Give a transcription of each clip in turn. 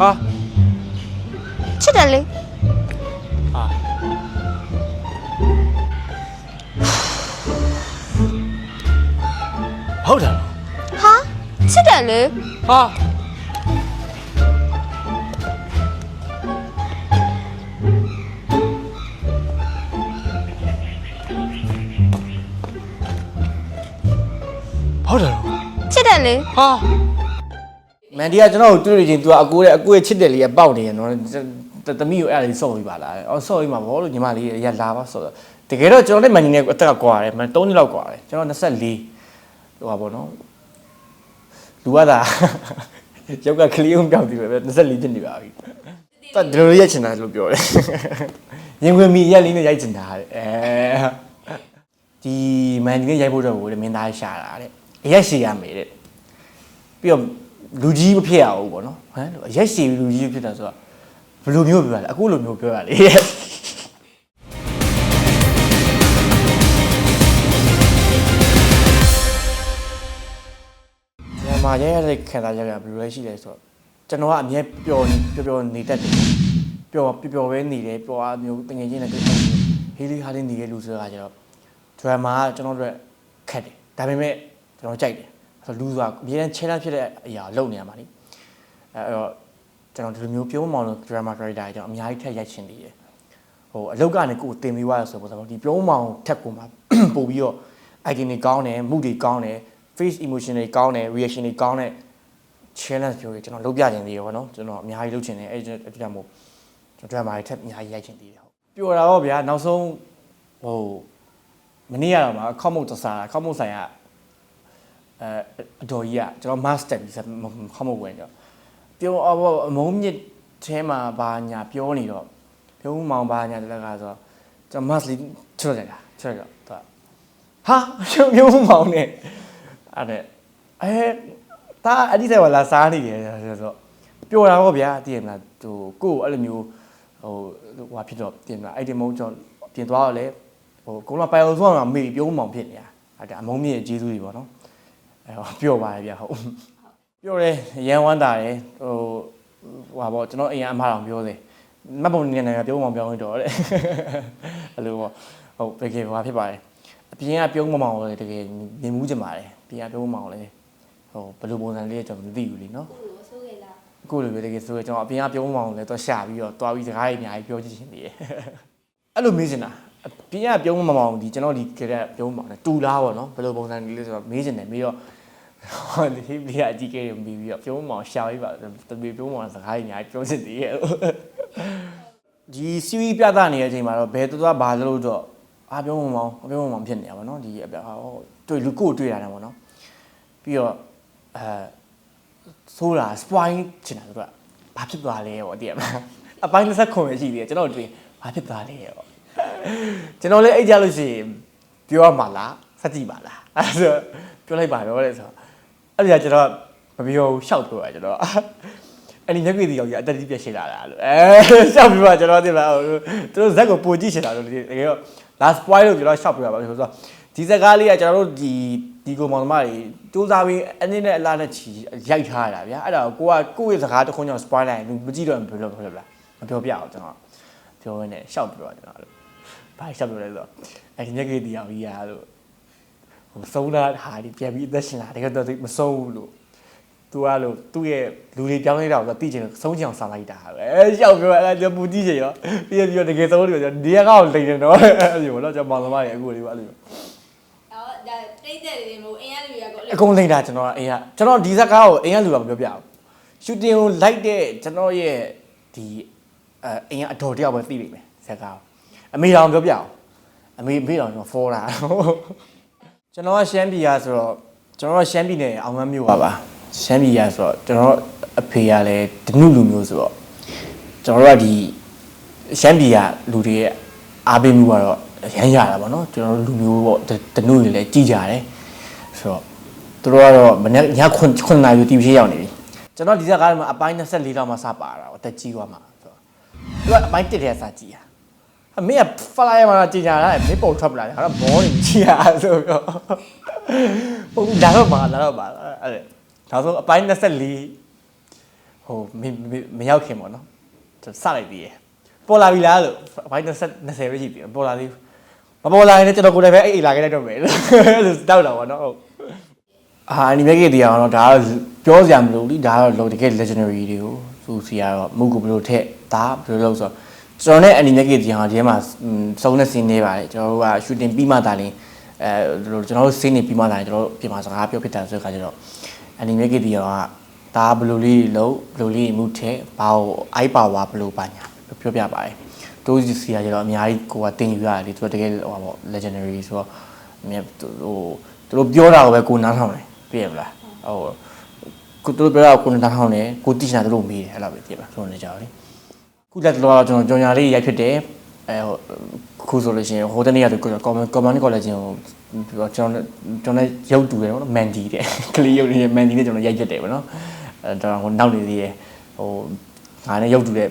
ဟာချစ်တယ်လေဟာဟုတ်တယ်ဟာချစ်တယ်လေဟာဟုတ်တယ်ချစ်တယ်လေဟာ မန်ဒီကကျွန်တော်ကိုတွေ့လို့ချင်း तू ကအကိုရဲ့အကိုရဲ့ချစ်တယ်လေးကပေါက်နေရနော်တသမီးကိုအဲ့ဒါလေးစော့ပြီးပါလားအော်စော့ပြီးမှာဘောလို့ညီမလေးရလာပါစော့တကယ်တော့ကျွန်တော်နဲ့မန်ဒီနဲ့အသက်ကကွာတယ်မန်3နှစ်လောက်ကွာတယ်ကျွန်တော်24ဟိုပါဘောနော်လူကသာရောက်ကကလေးအောင်ပြောင်းပြီးပဲ24ဖြစ်နေပါပြီတဒီလိုရက်ချင်တာလို့ပြောတယ်ရင်ဝင်မီရက်လေးနဲ့ရိုက်ချင်တာတဲ့အဲဒီမန်ဒီနဲ့ရိုက်ဖို့တော့ကိုလေမင်းသားရှာတာတဲ့ရက်ရှည်ရမယ်တဲ့ပြီးတော့ လူကြီးမဖြစ်ရဘူးပေါ့နော်ဟမ်ရက်ရှည်လူကြီးဖြစ်တာဆိုတော့ဘယ်လိုမျိုးပြောရလဲအခုလိုမျိုးပြောရလေညမာရရတဲ့ခံစားရရဘယ်လိုလဲရှိလဲဆိုတော့ကျွန်တော်ကအမြဲပျော်နေပျော်ပျော်နေတတ်တယ်ပျော်ပျော်ပျော်ပဲနေတယ်ပျော်အားမျိုးတငယ်ချင်းနဲ့တွေ့တယ်ဟေးလေးဟာလေးနေတဲ့လူဆိုတာကကျတော့ဒရမာကကျွန်တော်တို့ခက်တယ်ဒါပေမဲ့ကျွန်တော်ကြိုက်တယ်ဆိုတော့ လူဆိုတာအများနဲ့ challenge ဖြစ်တဲ့အရာကိုလုပ်နေရမှာလीအဲအဲ့တော့ကျွန်တော်ဒီလိုမျိုးပြုံးမောင်လို့ drama character ကျွန်တော်အများကြီးထက်ရိုက်ချင်သေးတယ်ဟိုအလုတ်ကနေကိုယ်တင်ပြီးသွားရဆိုတော့ဒီပြုံးမောင်ထက်ကိုမှပို့ပြီးတော့ icon တွေကောင်းတယ်မှုတွေကောင်းတယ် face emotion တွေကောင်းတယ် reaction တွေကောင်းတဲ့ challenge ပြောရကျွန်တော်လုပ်ပြချင်သေးတယ်ဗောနော်ကျွန်တော်အများကြီးလုပ်ချင်တယ်အဲ့ဒါအဲ့ဒါမို့ကျွန်တော် drama တွေထက်အများကြီးရိုက်ချင်သေးတယ်ဟုတ်ပျော်တာတော့ဗျာနောက်ဆုံးဟိုမနေ့ကတော့မှာခေါမုတ်တစားခေါမုတ်ဆိုင်က အဲအတော်ကြီးကကျွန်တော် master ပြီးခေါမုတ်ဝင်တော့ပြောအအမုံမြင့်ထဲမှာဘာညာပြောနေတော့ပြောဦးမောင်ဘာညာတလက်ကဆိုတော့ကျွန်တော် master ချွတ်လိုက်တာချွတ်တော့သူကဟာရှုံမျိုးမောင်နဲ့အဲ့ဒါအဲဒါအဲ့ဒီဆိုင်ကလာစားနေတယ်ဆိုတော့ပျော်တာပေါ့ဗျာတည်ရမလားဟိုကိုယ့်ကိုအဲ့လိုမျိုးဟိုဟိုဖြစ်တော့တည်မလားအဲ့ဒီမုံကျွန်တော်ပြင်သွားတော့လေဟိုကုန်းလာပိုင်အောင်ဆုံးကမေပြုံးမောင်ဖြစ်နေတာအဲ့ဒါအမုံမြင့်ရဲ့ကျေးဇူးတွေပေါ့နော် အဲဟောပျော်ပါတယ်ဗျာဟုတ်ပျော်တယ်ရန်ဝမ်းတာတယ်ဟိုဟိုဟာပေါ့ကျွန်တော်အိမ်ကအမတော်ပြောတယ်မတ်ပုံနေနေပြုံးမောင်ပြောင်းနေတော့တဲ့အဲ့လိုပေါ့ဟုတ်ဘယ်ကေဟိုဖြစ်ပါတယ်အပြင်ကပြုံးမောင်လေတကယ်မြင်မှုကြပါတယ်ပြင်ကပြုံးမောင်လေဟိုဘယ်လိုပုံစံလေးကျွန်တော်မသိဘူးလीနော်ဆိုခဲ့လားအခုလိုပဲတကယ်ဆိုတော့ကျွန်တော်အပြင်ကပြုံးမောင်လဲတော့ရှာပြီးတော့တွားပြီးစကားတွေအများကြီးပြောချင်နေတယ်အဲ့လိုမေးချင်တာအပြင်ကပြုံးမောင်ဒီကျွန်တော်ဒီကရက်ပြုံးမောင်လဲတူလားပေါ့နော်ဘယ်လိုပုံစံလေးလဲဆိုတော့မေးချင်တယ်ပြီးတော့ ဟောဒီဒီကအကြီးကဲတွေပြီးပြီးတော့ပြုံးမောင်ရှာပြီးပါတပီပြုံးမောင်စကားတွေအများကြီးပြောချင်သေးရဲ့ဒီစီဝီပြသနေတဲ့အချိန်မှာတော့ဘယ်သွားဘာလို့တော့အာပြုံးမောင်ပြုံးမောင်ဖြစ်နေရပါတော့ဒီအပြဟောတွေ့လူကိုတွေ့ရတယ်ပေါ့နော်ပြီးတော့အဲဆိုတာ spoil ချင်တာတို့ကဘာဖြစ်သွားလဲပေါ့တည်ရမလားအပိုင်းလက်ဆက်ခွန်ပဲရှိသေးတယ်ကျွန်တော်တွေ့ဘာဖြစ်သွားလဲပေါ့ကျွန်တော်လည်းအိတ်ကြလို့ရှိရင်ပြောရမှာလား စက်ကြည့်ပါလားအဲဆိုပြောလိုက်ပါတော့လေဆိုအဲ့ဒါကျွန်တော်မပြောဘူးရှောက်ပြောတာကျွန်တော်အဲ့ဒီညက်ကွေတီရောက်ကြီးအတက်တီးပြက်ရှိလာတာလို့အဲရှောက်ပြပါကျွန်တော်သိလားသူတို့ဇက်ကိုပိုကြည့်ချင်တာလို့တကယ်တော့ last spoil လို့ကျွန်တော်ရှောက်ပြပါဆိုတော့ဒီစကားလေးကကျွန်တော်တို့ဒီဒီကိုမောင်သမားတွေစူးစမ်းပြီးအနည်းနဲ့အလားနဲ့ချီရိုက်ထားရတာဗျာအဲ့ဒါကိုကိုကကိုယ့်ရဲ့စကားတစ်ခွန်းကြောင့် spoil လိုက်ရင်မကြည့်တော့ဘယ်လိုဘယ်လိုလဲမပြောပြအောင်ကျွန်တော်ပြောရင်းနဲ့ရှောက်ပြပါကျွန်တော်လို့ဘာရှောက်ပြလဲဆိုတော့အဲ့ဒီညက်ကေတီအောင်ကြီးရလို့ ဟိုသုံးတာဟာဒီပြန်ပြီးအသက်ရှင်လာတကယ်တော့မဆုံးဘူးလို့သူကလို့သူ့ရဲ့လူတွေပြောင်းနေတာကိုသိချင်လို့ဆုံးချင်အောင်ဆောင်လိုက်တာပဲအဲရှောက်ပြောအဲ့ဒါပူကြည့်ချင်ရောပြီးပြီးတော့တကယ်ဆုံးလို့ကျွန်တော်ဒီကောက်လိန်နေတော့အဲ့လိုပေါ့နော်ကျွန်တော်မောင်သမားတွေအခုလေးပါအဲ့လိုအော်ဒါတိတ်တဲ့တွေမို့အင်းရလူရကောအကုန်လိမ့်တာကျွန်တော်ကအိမ်ကကျွန်တော်ဒီဇက်ကားကိုအိမ်ကလူကမပြောပြဘူးရှူတင်ကိုလိုက်တဲ့ကျွန်တော်ရဲ့ဒီအဲအိမ်ကအတော်တယောက်ပဲသိလိမ့်မယ်ဇက်ကားကိုအမေတော်မပြောပြအောင်အမေမေတော်ကျွန်တော်ဖော်တာ ကျွန်တော်ကရှမ်းပြည်ရဆိုတော့ကျွန်တော်ကရှမ်းပြည်နယ်အောင်မန်းမြို့ပါပါရှမ်းပြည်ရဆိုတော့ကျွန်တော်အဖေကလည်းဒနုလူမျိုးဆိုတော့ကျွန်တော်တို့ကဒီရှမ်းပြည်ရလူတွေရဲ့အားပေးမှုကတော့ရမ်းရတာပေါ့နော်ကျွန်တော်တို့လူမျိုးပေါ့ဒနုတွေလည်းကြီးကြတယ်ဆိုတော့သူတို့ကတော့မနေ့ည9 9နာရီတီဗီရောက်နေပြီကျွန်တော်ဒီဇက်ကားမှာအပိုင်း24လောက်မှစပါတာပေါ့တက်ကြီးသွားမှာဆိုတော့သူကအပိုင်း1တည်းကစကြည့်ရ အမေကဖလာရမှာကြင်ညာလာမေပုံထွက်ပလာတယ်ဟာတော့ဘောနေကြည့်ရဆိုတော့ဟုတ်လာတော့ပါလာတော့ပါအဲ့ဒါနောက်ဆုံးအပိုင်း24ဟဟိုမမမရောက်ခင်ပေါ့နော်ကျွန်တော်စလိုက်သေးတယ်ပေါ်လာပြီလားလို့ဘိုင်း20 20ပဲရှိပြီပေါ်လာသေးဘူးမပေါ်လာရင်လည်းကျွန်တော်ကိုယ်တိုင်ပဲအဲ့အိမ်လာခဲ့လိုက်တော့မယ်လို့လို့တောက်တာပေါ့နော်ဟုတ်အာအနီမေကေတီအောင်တော့ဒါကတော့ပြောစရာမလိုဘူးဒါကတော့လောတကယ် legendary တွေကိုသူစီကတော့မုတ်ကိုဘယ်လိုထက်ဒါဘယ်လိုလုပ်ဆိုတော့ ကျွန်တော်နဲ့အနီမေကေတီအောင်ဒီမှာစုံတဲ့ scene နေပါတယ်ကျွန်တော်တို့က shooting ပြီးမှသာလင်းအဲကျွန်တော်တို့ scene နေပြီးမှသာလင်းကျွန်တော်တို့ပြင်မှာစကားပြောဖြစ်တာဆိုတဲ့ခါကျတော့အနီမေကေတီအောင်ကဒါဘယ်လိုလေးလုပ်ဘယ်လိုလေးမှုထက်ဘာကိုအိုက်ပါဝါဘယ်လိုပါညာပြောပြပါတယ်တို့စီကကျတော့အများကြီးကိုကတင်ယူရတယ်သူကတကယ်ဟိုပါပေါ့ legendary ဆိုတော့အမြဲဟိုသူတို့ပြောတာကိုပဲကိုနားထောင်တယ်ပြည့်ရမလားဟိုကိုတို့ပြောတာကိုနားထောင်တယ်ကိုတိကျတာတို့မေးတယ်အဲ့လိုပဲပြည့်ပါဆိုနေကြတယ် ခုလက်တော့ကျွန်တော်ကြောင်ညာလေးရိုက်ဖြစ်တယ်အဲဟိုခုဆိုလို့ရှိရင်ဟိုတနေ့ကကွန်ကွန်မန်ကောလိပ်ကိုကျွန်တော်ကျွန်တော်ကျွန်တော်ရုပ်တူတယ်နော်မန်ဒီတဲ့ကလေးရုပ်နေမန်ဒီနဲ့ကျွန်တော်ရိုက်ဖြစ်တယ်ပေါ့နော်အဲတော့ဟိုနောက်နေသေးတယ်ဟိုငါနဲ့ရုပ်တူတဲ့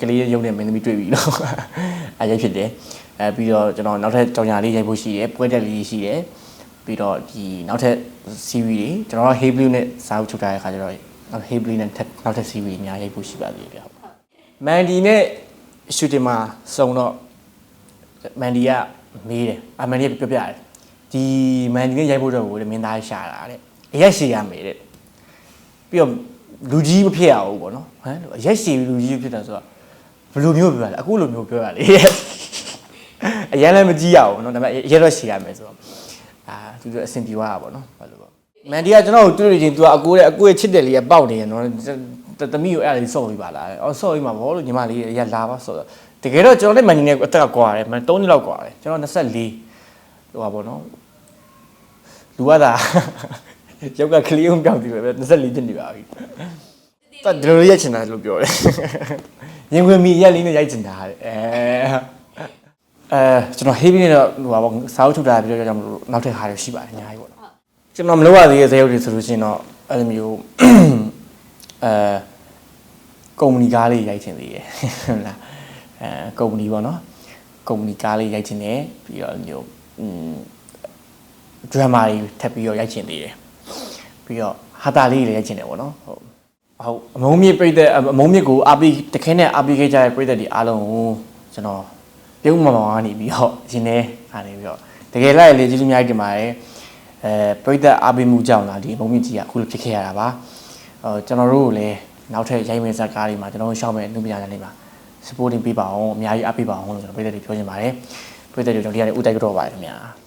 ကလေးရုပ်နဲ့မင်းသမီးတွေ့ပြီနော်အဲရိုက်ဖြစ်တယ်အဲပြီးတော့ကျွန်တော်နောက်ထပ်ကြောင်ညာလေးရိုက်ဖို့ရှိတယ်ပွဲတက်လေးရှိတယ်ပြီးတော့ဒီနောက်ထပ် series တွေကျွန်တော်က Hey Blue နဲ့စာအုပ်ချုပ်ထားတဲ့ခါကျတော့နောက် Hey Blue နဲ့နောက်ထပ် series အများကြီးရိုက်ဖို့ရှိပါသေးတယ်ဗျဟုတ် မန်ဒီနဲ့ရှူတင်မှာစုံတော့မန်ဒီကမေးတယ်အမန်ဒီကပြောပြတယ်ဒီမန်ဒီနဲ့ရိုက်ဖို့တော့ကိုလေမင်းသားရှာတာတဲ့အရက်ရှိရမယ်တဲ့ပြီးတော့လူကြီးမဖြစ်ရဘူးပေါ့နော်ဟမ်အရက်ရှိပြီးလူကြီးဖြစ်တာဆိုတော့ဘယ်လိုမျိုးပြောရလဲအခုလိုမျိုးပြောရလေအရင်လည်းမကြည့်ရဘူးเนาะဒါပေမဲ့ရဲတော့ရှိရမယ်ဆိုတော့အာသူတို့အဆင်ပြေသွားတာပေါ့နော်ဘာလို့ပေါ့ မန်ဒီကကျွန်တော်ကိုတွေ့လို့ချင်း तू ကအကိုရဲ့အကိုရဲ့ချစ်တယ်လေးကပေါက်နေရနော်တမီးကိုအဲ့ဒါလေးစော့ပြီးပါလားအော်စော့ပြီးမှာဘောလို့ညီမလေးရလာပါစော့တကယ်တော့ကျွန်တော်လည်းမန်ဒီနဲ့အသက်ကကွာတယ်မန်3နှစ်လောက်ကွာတယ်ကျွန်တော်24ဟိုပါပေါ့နော်လူကသာရောက်ကကလေးအောင်ပြောင်းပြီးပဲ24ဖြစ်နေပါပြီတတ်ဒီလိုရိုက်ချင်တာလို့ပြောတယ်ရင်ခွင်မီရက်လေးနဲ့ရိုက်ချင်တာတဲ့အဲအဲကျွန်တော် heavy နဲ့တော့ဟိုပါပေါ့စာအုပ်ထုတ်တာပြီးတော့ကြောင့်မလို့နောက်ထပ်ဟာတွေရှိပါတယ်အများကြီးပေါ့နော် ကျွန်တော်မလုပ်ရသေးတဲ့ဇာတ်ရုပ်တွေဆိုလို့ရှိရင်တော့အဲ့လိုမျိုးအဲကုမ္ပဏီကားလေးရိုက်ချင်သေးတယ်ဟုတ်လားအဲကုမ္ပဏီပေါ့နော်ကုမ္ပဏီကားလေးရိုက်ချင်တယ်ပြီးတော့မျိုးอืม drama တွေထပ်ပြီးတော့ရိုက်ချင်သေးတယ်ပြီးတော့ဟာတာလေးတွေလည်းရိုက်ချင်တယ်ပေါ့နော်ဟုတ်ဟုတ်အမုံမြင့်ပြိသက်အမုံမြင့်ကိုအာပီတခဲနဲ့အာပီခဲ့ကြတဲ့ပြိသက်တွေအားလုံးကိုကျွန်တော်ပြုံးမမောင်ကနေပြီးတော့ရှင်နေကနေပြီးတော့တကယ်လိုက်လေကျေးဇူးအများကြီးတင်ပါတယ် အဲပြိသက်အာပီမှုကြောင့်လားဒီအမုံမြင့်ကြီးကအခုလိုဖြစ်ခဲ့ရတာပါဟိုကျွန်တော်တို့ကိုလည်းနောက်ထပ်ရိုက်မယ့်ဇာတ်ကားတွေမှာကျွန်တော်တို့ရှောက်မဲ့လူပညာတွေမှာ supporting ပေးပါအောင်အများကြီးအားပေးပါအောင်လို့ကျွန်တော်ပြိသက်တွေပြောချင်ပါတယ်ပြိသက်တွေကျွန်တော်ဒီကနေဥတိုက်ကြတော့ပါတယ်ခင်ဗျာ